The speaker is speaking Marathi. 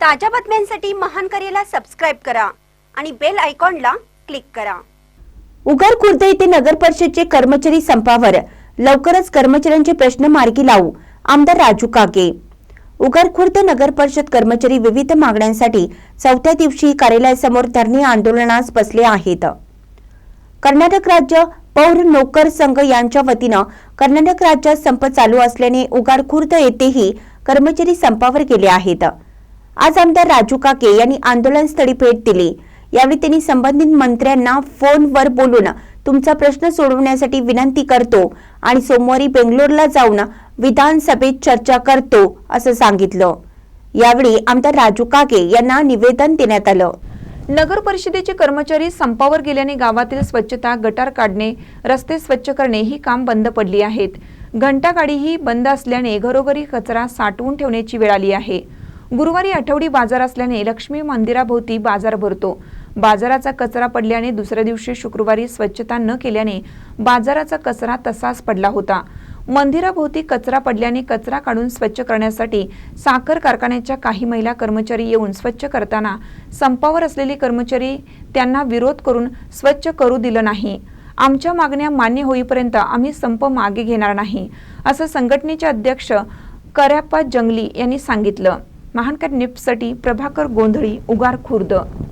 ताज्या बातम्यांसाठी महान करेला सबस्क्राईब करा आणि बेल आयकॉनला क्लिक करा. उगर खुर्द येथे नगर परिषदचे कर्मचारी संपावर लवकरच कर्मचाऱ्यांचे प्रश्न मार्गी लावू आमदार राजू काके. उगार खुर्द नगर परिषद कर्मचारी विविध मागण्यांसाठी चौथ्या दिवशी कार्यालयासमोर धरणे आंदोलनास बसले आहेत. कर्नाटक राज्य पौर नोकर संघ यांच्या वतीनं कर्नाटक राज्यात संप चालू असल्याने उगार खुर्द येथेही कर्मचारी संपावर गेले आहेत. आज आमदार राजू काके यांनी आंदोलनस्थळी भेट दिली. यावेळी त्यांनी संबंधित मंत्र्यांना फोनवर बोलून तुमचा प्रश्न सोडवण्यासाठी विनंती करतो आणि सोमवारी बेंगलोरला जाऊन विधानसभेत चर्चा करतो असं सांगितलं. यावेळी आमदार राजू काके यांना निवेदन देण्यात आलं. नगर परिषदेचे कर्मचारी संपावर गेल्याने गावातील स्वच्छता गटार काढणे रस्ते स्वच्छ करणे ही काम बंद पडली आहेत. घंटागाडीही बंद असल्याने घरोघरी कचरा साठवून ठेवण्याची वेळ आली आहे. गुरुवारी आठवडी बाजार असल्याने लक्ष्मी मंदिराभोवती बाजार भरतो. बाजाराचा कचरा पडल्याने दुसऱ्या दिवशी शुक्रवारी स्वच्छता न केल्याने बाजाराचा कचरा तसाच पडला होता. मंदिराभोवती कचरा पडल्याने कचरा काढून स्वच्छ करण्यासाठी साखर कारखान्याच्या काही महिला कर्मचारी येऊन स्वच्छ करताना संपावर असलेले कर्मचारी त्यांना विरोध करून स्वच्छ करू दिलं नाही. आमच्या मागण्या मान्य होईपर्यंत आम्ही संप मागे घेणार नाही असं संघटनेचे अध्यक्ष कर्याप्पा जंगली यांनी सांगितलं. महानकर निप्ससाठी प्रभाकर गोंधळी उगार खुर्द